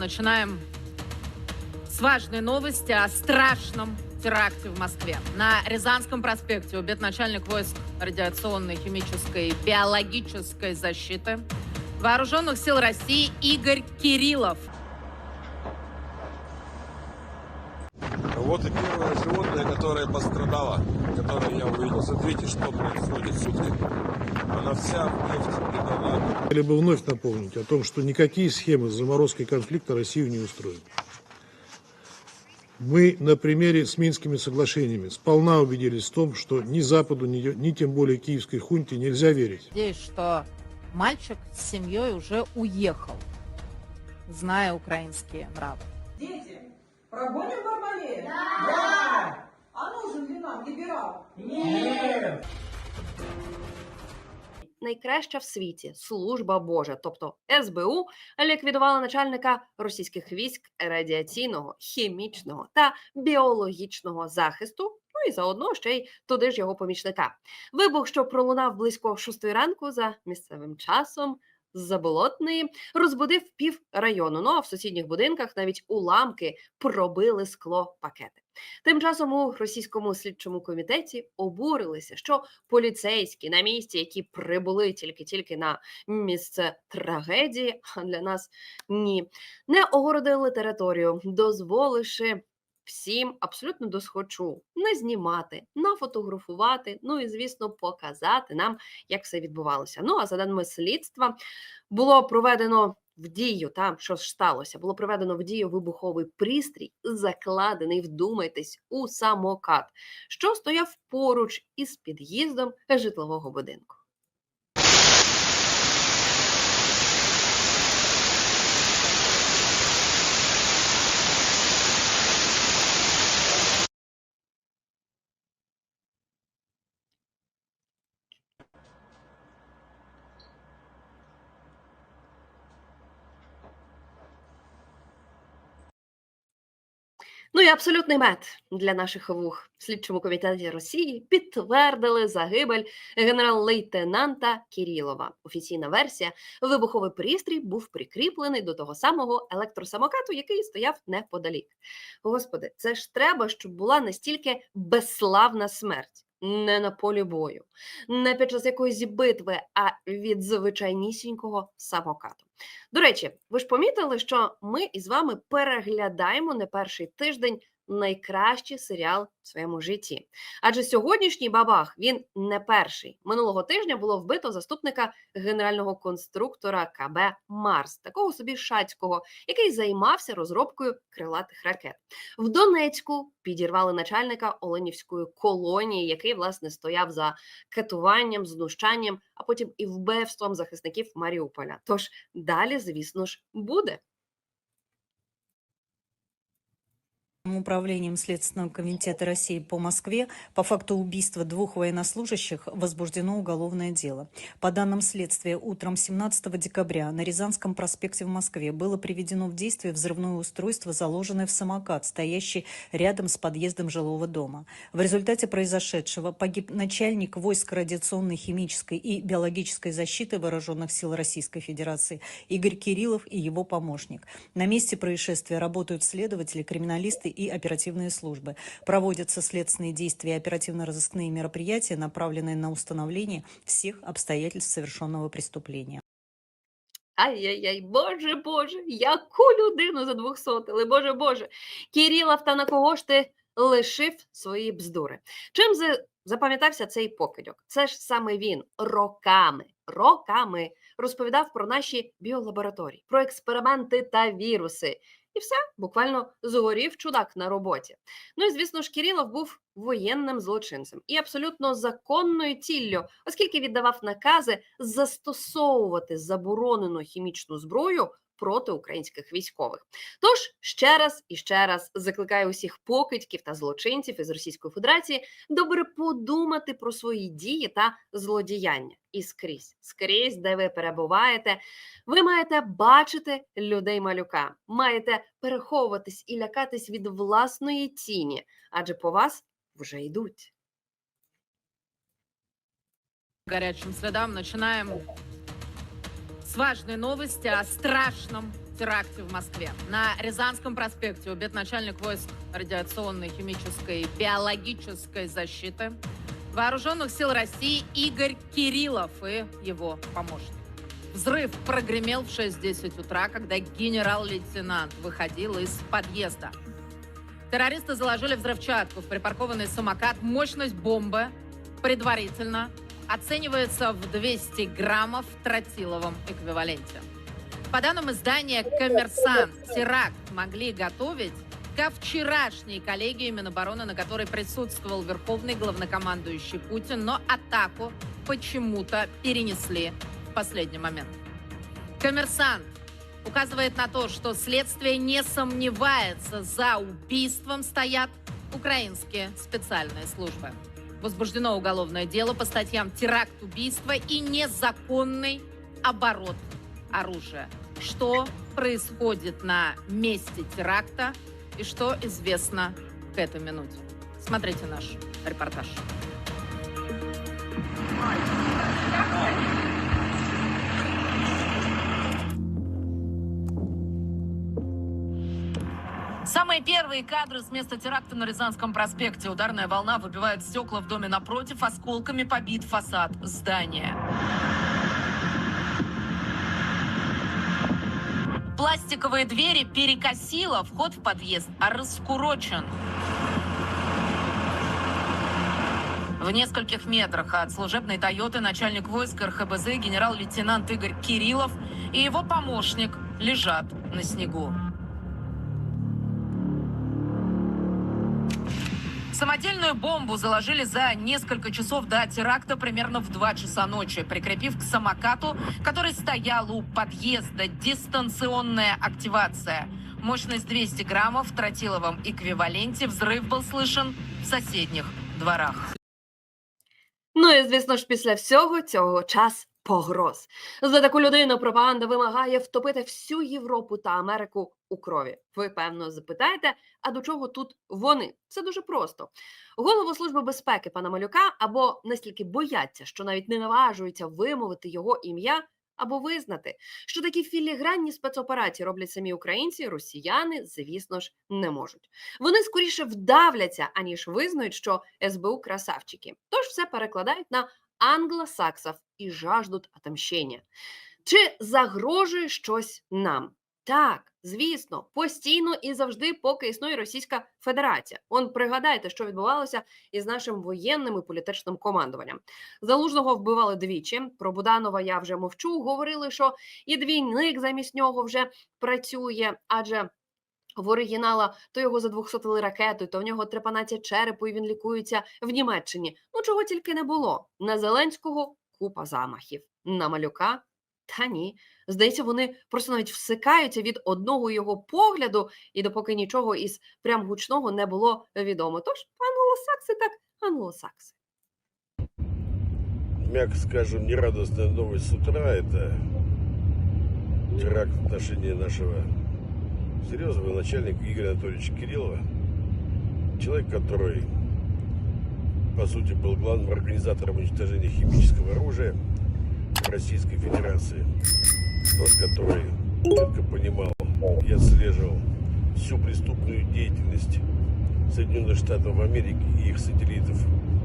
Начинаем с важной новости о страшном теракте в Москве. На Рязанском проспекте убит начальник войск радиационной, химической биологической защиты Вооруженных сил России Игорь Кириллов. Вот и первое животное, которое пострадало, которое я увидел. Смотрите, что происходит сутки. Она вся в нефти придана. Хотели бы вновь напомнить о том, что никакие схемы с заморозкой конфликта Россию не устроят. Мы на примере с Минскими соглашениями сполна убедились в том, что ни Западу, ни, ни тем более киевской хунте нельзя верить. Надеюсь, что мальчик с семьей уже уехал, зная украинские нравы. Дети, прогоним найкраща в світі служба Божа, тобто СБУ, ліквідувала начальника російських військ радіаційного, хімічного та біологічного захисту. Ну і заодно ще й туди ж його помічника. Вибух, що пролунав близько шостої ранку за місцевим часом. з Заболотної розбудив пів району. Ну а в сусідніх будинках навіть уламки пробили скло пакети. Тим часом у російському слідчому комітеті обурилися, що поліцейські на місці, які прибули тільки-тільки на місце трагедії, а для нас ні, не огородили територію, дозволивши всім абсолютно досхочу не знімати, нафотографувати, ну і звісно, показати нам, як все відбувалося. Ну а за даними слідства, було проведено. В дію, там, що ж сталося, було проведено в дію вибуховий пристрій, закладений, вдумайтесь, у самокат, що стояв поруч із під'їздом житлового будинку. Ну і абсолютний мед для наших вух в слідчому комітеті Росії підтвердили загибель генерал-лейтенанта Кірілова. Офіційна версія: вибуховий пристрій був прикріплений до того самого електросамокату, який стояв неподалік. Господи, це ж треба, щоб була настільки безславна смерть. Не на полі бою, не під час якоїсь битви, а від звичайнісінького самокату. До речі, ви ж помітили, що ми із вами переглядаємо не перший тиждень найкращий серіал в своєму житті. Адже сьогоднішній бабах він не перший. Минулого тижня було вбито заступника генерального конструктора КБ Марс, такого собі шацького, який займався розробкою крилатих ракет. В Донецьку підірвали начальника Оленівської колонії, який власне стояв за катуванням, знущанням, а потім і вбивством захисників Маріуполя. Тож далі, звісно ж, буде. Управлением Следственного комитета России по Москве по факту убийства двух военнослужащих возбуждено уголовное дело. По данным следствия, утром 17 декабря на Рязанском проспекте в Москве было приведено в действие взрывное устройство, заложенное в самокат, стоящий рядом с подъездом жилого дома. В результате произошедшего погиб начальник войск радиационной, химической и биологической защиты Вооруженных сил Российской Федерации Игорь Кириллов и его помощник. На месте происшествия работают следователи, криминалисты и оперативные службы. Проводятся следственные действия и оперативно-розыскные мероприятия, направленные на установление всех обстоятельств совершенного преступления. Ай-яй-яй, боже Боже, яку людину задвухсотили, боже Боже. Кірілов, та на кого ж ти лишив свої бздури? Чим за- запам'ятався цей покидьок? Це ж саме він роками, роками розповідав про наші біолабораторії, про експерименти та віруси. і все, буквально згорів чудак на роботі. Ну і звісно ж, Кірілов був воєнним злочинцем і абсолютно законною ціллю, оскільки віддавав накази застосовувати заборонену хімічну зброю проти українських військових. Тож ще раз і ще раз закликаю усіх покидьків та злочинців із Російської Федерації добре подумати про свої дії та злодіяння. І скрізь, скрізь, де ви перебуваєте, ви маєте бачити людей малюка, маєте переховуватись і лякатись від власної тіні, адже по вас вже йдуть. горячим следам начинаем с важной новости о страшном теракте в Москве. На Рязанском проспекте убит начальник войск радиационной, химической, биологической защиты Вооруженных сил России Игорь Кириллов и его помощник. Взрыв прогремел в 6.10 утра, когда генерал-лейтенант выходил из подъезда. Террористы заложили взрывчатку в припаркованный самокат. Мощность бомбы предварительно оценивается в 200 граммов в тротиловом эквиваленте. По данным издания «Коммерсант», теракт могли готовить ко вчерашней коллегии Минобороны, на которой присутствовал верховный главнокомандующий Путин, но атаку почему-то перенесли в последний момент. «Коммерсант» указывает на то, что следствие не сомневается, за убийством стоят украинские специальные службы. Возбуждено уголовное дело по статьям теракт, убийство и незаконный оборот оружия. Что происходит на месте теракта и что известно к этой минуте? Смотрите наш репортаж. Самые первые кадры с места теракта на Рязанском проспекте. Ударная волна выбивает стекла в доме напротив, осколками побит фасад здания. Пластиковые двери перекосило, вход в подъезд раскурочен. В нескольких метрах от служебной «Тойоты» начальник войск РХБЗ генерал-лейтенант Игорь Кириллов и его помощник лежат на снегу. Самодельную бомбу заложили за несколько часов до теракта примерно в 2 часа ночи, прикрепив к самокату, который стоял у подъезда. Дистанционная активация. Мощность 200 граммов в тротиловом еквіваленті. Взрив був слышен в соседних дворах. Ну і звісно ж, після всього цього час погроз. За таку людину пропаганда вимагає втопити всю Європу та Америку у крові. Ви певно запитаєте, а до чого тут вони? Це дуже просто. Голову служби безпеки пана Малюка або настільки бояться, що навіть не наважуються вимовити його ім'я. Або визнати, що такі філігранні спецоперації роблять самі українці, росіяни, звісно ж, не можуть. Вони скоріше вдавляться, аніж визнають, що СБУ красавчики. Тож все перекладають на англосаксов і жаждуть отомщення. Чи загрожує щось нам? Так, звісно, постійно і завжди, поки існує Російська Федерація. Он пригадайте, що відбувалося із нашим воєнним і політичним командуванням. Залужного вбивали двічі. Про Буданова я вже мовчу. Говорили, що і двійник замість нього вже працює, адже. В оригінала то його задвухсотили ракетою, то в нього трепанація черепу, і він лікується в Німеччині. Ну чого тільки не було. На Зеленського купа замахів, на малюка та ні. Здається, вони просто навіть всикаються від одного його погляду, і допоки нічого із прям гучного не було відомо. Тож англосакси так англосакси. Мягко скажем, нерадостная новость с утра – это теракт в отношении нашего серьезного начальника Игоря Анатольевича Кириллова. Человек, который, по сути, был главным организатором уничтожения химического оружия в Российской Федерации. Тот, который четко понимал и отслеживал всю преступную деятельность Соединенных Штатов Америки и их сателлитов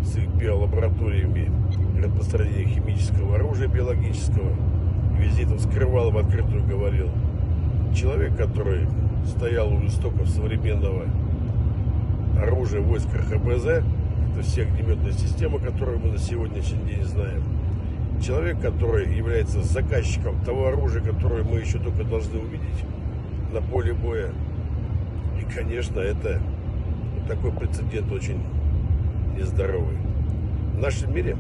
с их биолабораториями распространения химического оружия биологического. Визитом скрывал, в открытую говорил. Человек, который стоял у истоков современного оружия войск РХБЗ, это все огнеметная система, которую мы на сегодняшний день знаем. Человек, который является заказчиком того оружия, которое мы еще только должны увидеть на поле боя. И, конечно, это такой прецедент очень нездоровый. В нашем мире,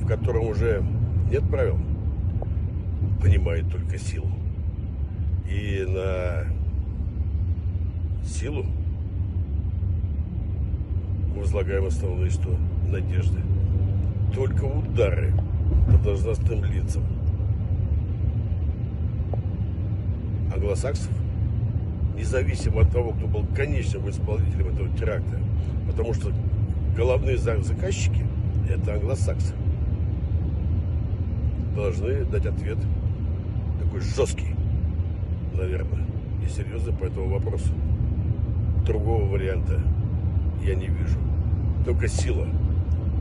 в котором уже нет правил, понимает только силу. И на силу возлагаем основные что? Надежды. Только удары по должностным лицам англосаксов, независимо от того, кто был конечным исполнителем этого теракта, потому что головные за- заказчики – это англосаксы, должны дать ответ такой жесткий, наверное, и серьезный по этому вопросу. Другого варианта я не вижу. Только сила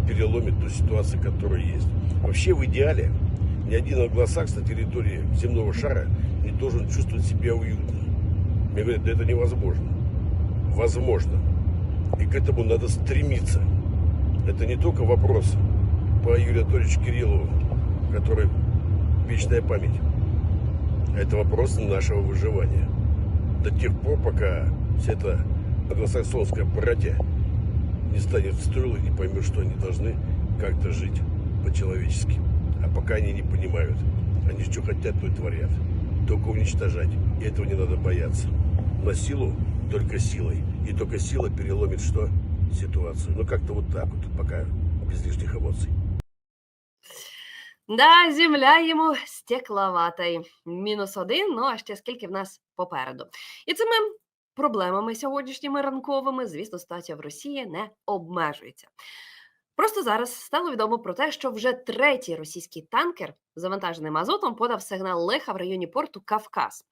переломит ту ситуацию, которая есть. Вообще, в идеале, ни один англосакс на территории земного шара не должен чувствовать себя уютно. Мне говорят, да это невозможно. Возможно. И к этому надо стремиться. Это не только вопрос по Юрию Анатольевичу Кириллову, который вечная память. Это вопрос нашего выживания. До тех пор, пока вся эта англосаксонская братья не станет в стойло и поймет, что они должны как-то жить по-человечески. А пока они не понимают, они что хотят, то и творят. Только уничтожать. И этого не надо бояться. На силу только силой. И только сила переломит что? Ситуацию. Ну как-то вот так вот, пока без лишних эмоций. Да, земля йому стекловата. Мінус один, ну а ще скільки в нас попереду. І цими проблемами сьогоднішніми ранковими, звісно, ситуація в Росії не обмежується. Просто зараз стало відомо про те, що вже третій російський танкер, завантажений мазутом, подав сигнал лиха в районі порту Кавказ.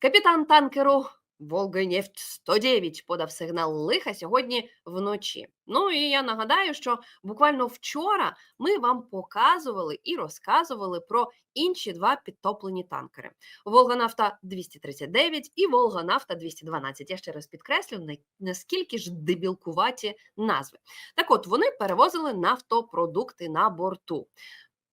Капітан танкеру Волгонефть 109 подав сигнал лиха сьогодні вночі. Ну і я нагадаю, що буквально вчора ми вам показували і розказували про інші два підтоплені танкери: Волганафта 239 і Волганафта 212. Я ще раз підкреслю, на- наскільки ж дебілкуваті назви. Так от вони перевозили нафтопродукти на борту.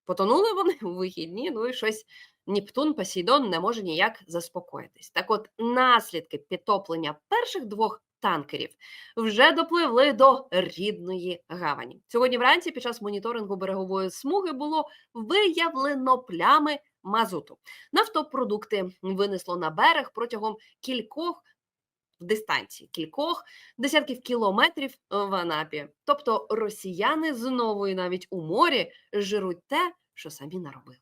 Потонули вони у вихідні, ну і щось Нептун Посейдон не може ніяк заспокоїтись. Так от наслідки підтоплення перших двох танкерів вже допливли до рідної гавані. Сьогодні вранці під час моніторингу берегової смуги було виявлено плями мазуту. Нафтопродукти винесло на берег протягом кількох в дистанції кількох десятків кілометрів в Анапі. Тобто росіяни знову і навіть у морі жируть те, що самі наробили.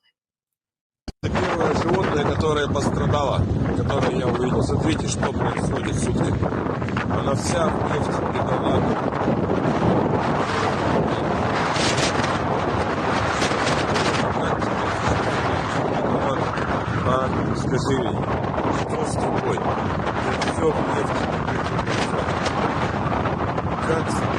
Это первое животное, которое пострадало, которое я увидел. Смотрите, что происходит с уткой. Она вся в нефти придала. А, скажи мне, что с тобой? Все в нефти. Как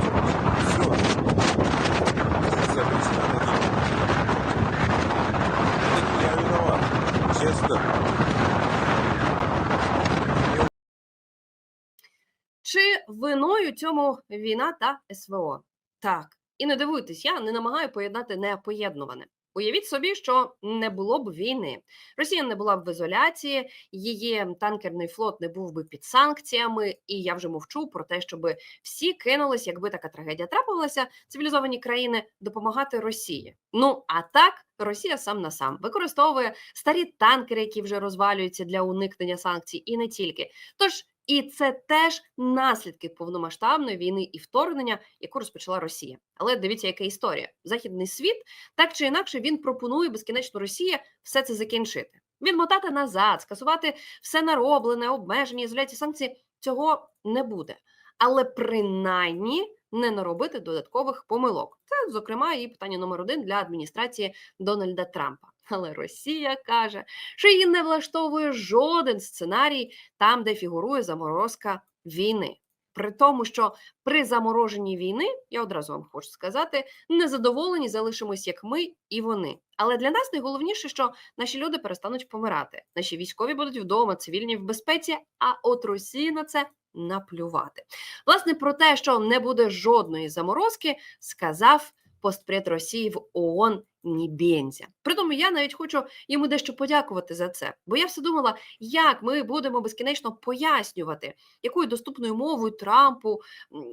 цьому війна та СВО? Так. І не дивуйтесь, я не намагаю поєднати непоєднуване. Уявіть собі, що не було б війни. Росія не була б в ізоляції, її танкерний флот не був би під санкціями, і я вже мовчу про те, щоб всі кинулись, якби така трагедія трапилася, цивілізовані країни допомагати Росії. Ну а так Росія сам на сам використовує старі танкери, які вже розвалюються для уникнення санкцій, і не тільки. Тож і це теж наслідки повномасштабної війни і вторгнення, яку розпочала Росія. Але дивіться, яка історія. Західний світ так чи інакше він пропонує безкінечно Росії все це закінчити. Він мотати назад, скасувати все нароблене, обмеження, ізоляції санкції цього не буде. Але принаймні не наробити додаткових помилок. Це, зокрема, і питання номер один для адміністрації Дональда Трампа. Але Росія каже, що її не влаштовує жоден сценарій там, де фігурує заморозка війни. При тому, що при замороженні війни, я одразу вам хочу сказати, незадоволені залишимось як ми і вони. Але для нас найголовніше, що наші люди перестануть помирати. Наші військові будуть вдома, цивільні в безпеці. А от Росії на це наплювати. Власне, про те, що не буде жодної заморозки, сказав постпред Росії в ООН Нібензя. Притому я навіть хочу йому дещо подякувати за це, бо я все думала, як ми будемо безкінечно пояснювати, якою доступною мовою Трампу,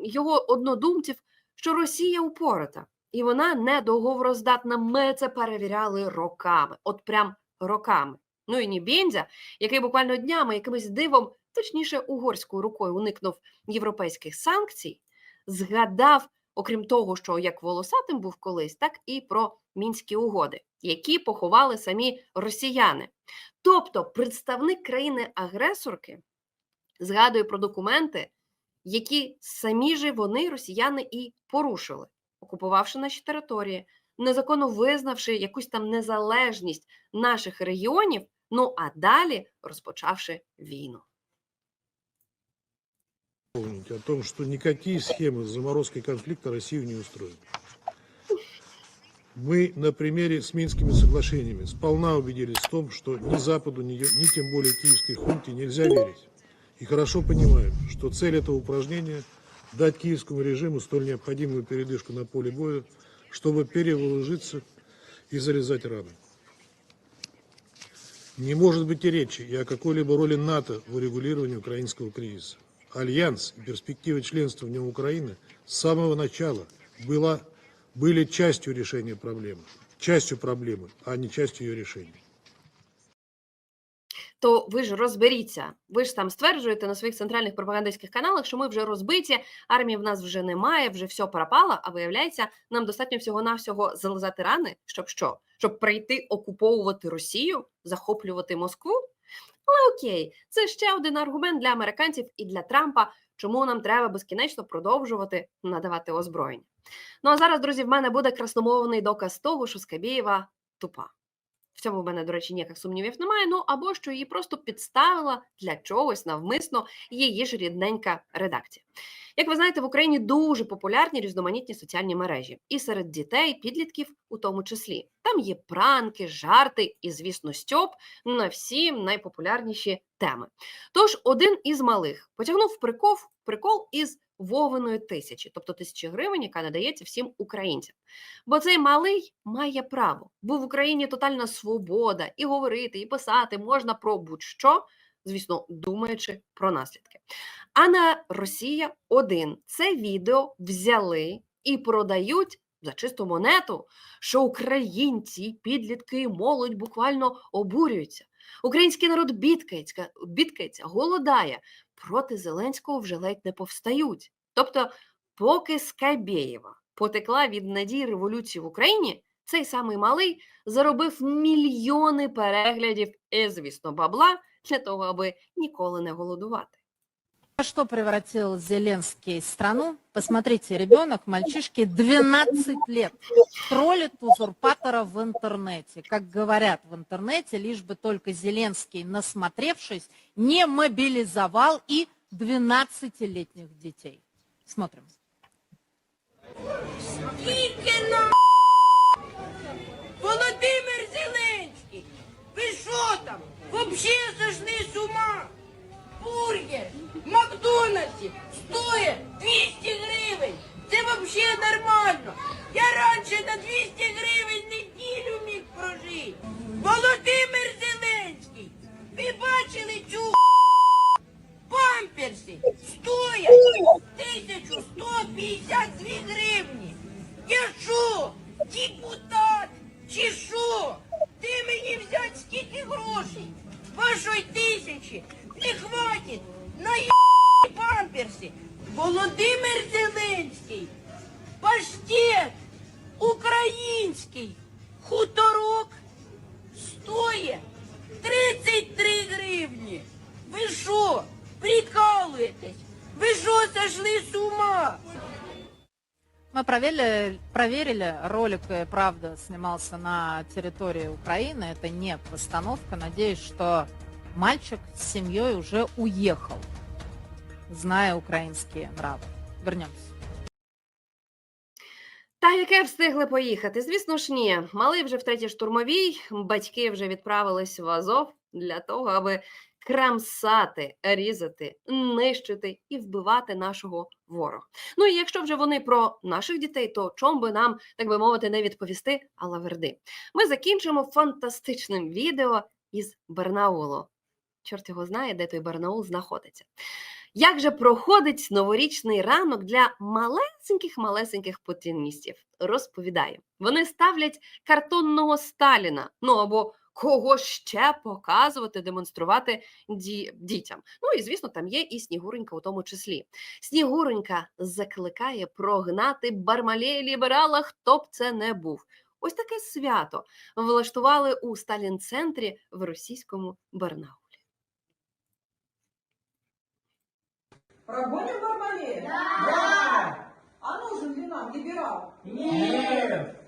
його однодумців, що Росія упората і вона недоговороздатна. Ми це перевіряли роками, от прям роками. Ну і Нібензя, який буквально днями якимось дивом, точніше угорською рукою уникнув європейських санкцій, згадав, окрім того, що як волосатим був колись, так і про мінські угоди, які поховали самі росіяни. Тобто, представник країни-агресорки згадує про документи, які самі ж вони, росіяни, і порушили, окупувавши наші території, незаконно визнавши якусь там незалежність наших регіонів, Ну а далі розпочавши війну. О том, что никакие схемы с заморозкой конфликта Россию не устроят. Мы на примере с Минскими соглашениями сполна убедились в том, что ни Западу, ни, ни тем более киевской хунте нельзя верить. И хорошо понимаем, что цель этого упражнения – дать киевскому режиму столь необходимую передышку на поле боя, чтобы перевооружиться и залезать раны. Не может быть и речи и о какой-либо роли НАТО в урегулировании украинского кризиса. Альянс и перспективы членства в нем Украины с самого начала была, были частью решения проблемы. Частью проблемы, а не частью ее решения. то ви ж розберіться. Ви ж там стверджуєте на своїх центральних пропагандистських каналах, що ми вже розбиті, армії в нас вже немає, вже все пропало. А виявляється, нам достатньо всього-навсього зализати рани, щоб що? Щоб прийти окуповувати Росію, захоплювати Москву. Але окей, це ще один аргумент для американців і для Трампа, чому нам треба безкінечно продовжувати надавати озброєння. Ну а зараз, друзі, в мене буде красномовний доказ того, що Скабєєва тупа. В цьому в мене, до речі, ніяких сумнівів немає. Ну або що її просто підставила для чогось навмисно її ж рідненька редакція. Як ви знаєте, в Україні дуже популярні різноманітні соціальні мережі, і серед дітей, підлітків у тому числі. Там є пранки, жарти і, звісно, стьоп на всі найпопулярніші теми. Тож один із малих потягнув прикол, прикол із Вовиної тисячі, тобто тисячі гривень, яка надається всім українцям. Бо цей малий має право, бо в Україні тотальна свобода і говорити, і писати можна про будь-що, звісно, думаючи про наслідки. А на Росія 1 це відео взяли і продають за чисту монету, що українці, підлітки молодь буквально обурюються. Український народ бідкається, бідкається, голодає. Проти Зеленського вже ледь не повстають. Тобто, поки Скабєєва потекла від надій революції в Україні, цей самий малий заробив мільйони переглядів і, звісно, бабла для того, аби ніколи не голодувати. Во что превратил Зеленский страну? Посмотрите, ребенок, мальчишке 12 лет, троллит узурпатора в интернете. Как говорят в интернете, лишь бы только Зеленский, насмотревшись, не мобилизовал и 12-летних детей. Смотрим. Скільки на Володимир Зеленський! Ви що там? Вообще сошли з ума? Бургер в Макдональдсі стоїть 200 гривень. Це вообще нормально. що, прикалуєтесь? Ви що, сошли з ума? Мы проверили, проверили, ролик, э, правда, снимался на территории Украины. Это не постановка. Надеюсь, что мальчик с семьей уже уехал, зная украинские нравы. Вернемся. Та яке встигли поїхати? Звісно ж, ні. Малий вже в третій штурмовій, батьки вже відправились в Азов для того, аби крамсати, різати, нищити і вбивати нашого ворога. Ну і якщо вже вони про наших дітей, то чом би нам, так би мовити, не відповісти, а лаверди. Ми закінчимо фантастичним відео із Барнаулу. Чорт його знає, де той Барнаул знаходиться. Як же проходить новорічний ранок для малесеньких-малесеньких путіністів? Розповідаю. Вони ставлять картонного Сталіна, ну або кого ще показувати, демонструвати ді- дітям. Ну і звісно, там є і Снігуренька у тому числі. Снігуренька закликає прогнати бармалея ліберала, хто б це не був. Ось таке свято влаштували у Сталін-центрі в російському Барнаулі. Прогоним Бармалея? Да! А нужен ли нам либерал? Нет!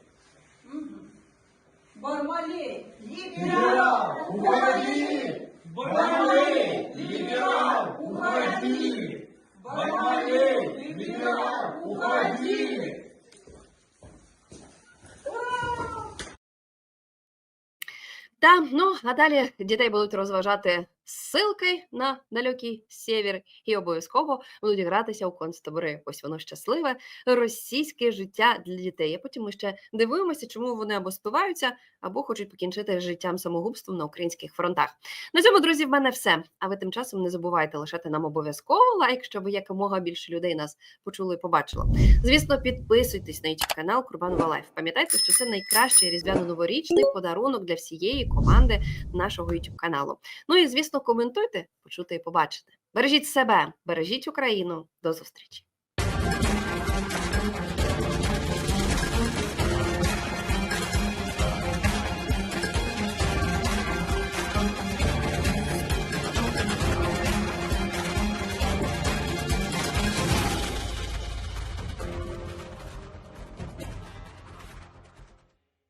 Бармалей! Либерал! Уходи! Бармалей! Либерал! Уходи! Бармалей! Либерал! Уходи! Та ну а далі дітей будуть розважати ссилки на далекий север і обов'язково будуть гратися у концтабори. Ось воно щасливе російське життя для дітей. А потім ми ще дивуємося, чому вони або спиваються, або хочуть покінчити життям самогубством на українських фронтах. На цьому, друзі, в мене все. А ви тим часом не забувайте лишати нам обов'язково лайк, щоб якомога більше людей нас почуло і побачило. Звісно, підписуйтесь на YouTube канал Курбанова Лайф. Пам'ятайте, що це найкращий різдвяно-новорічний подарунок для всієї команди нашого YouTube каналу. Ну і звісно, коментуйте, почути і побачити. Бережіть себе, бережіть Україну. До зустрічі!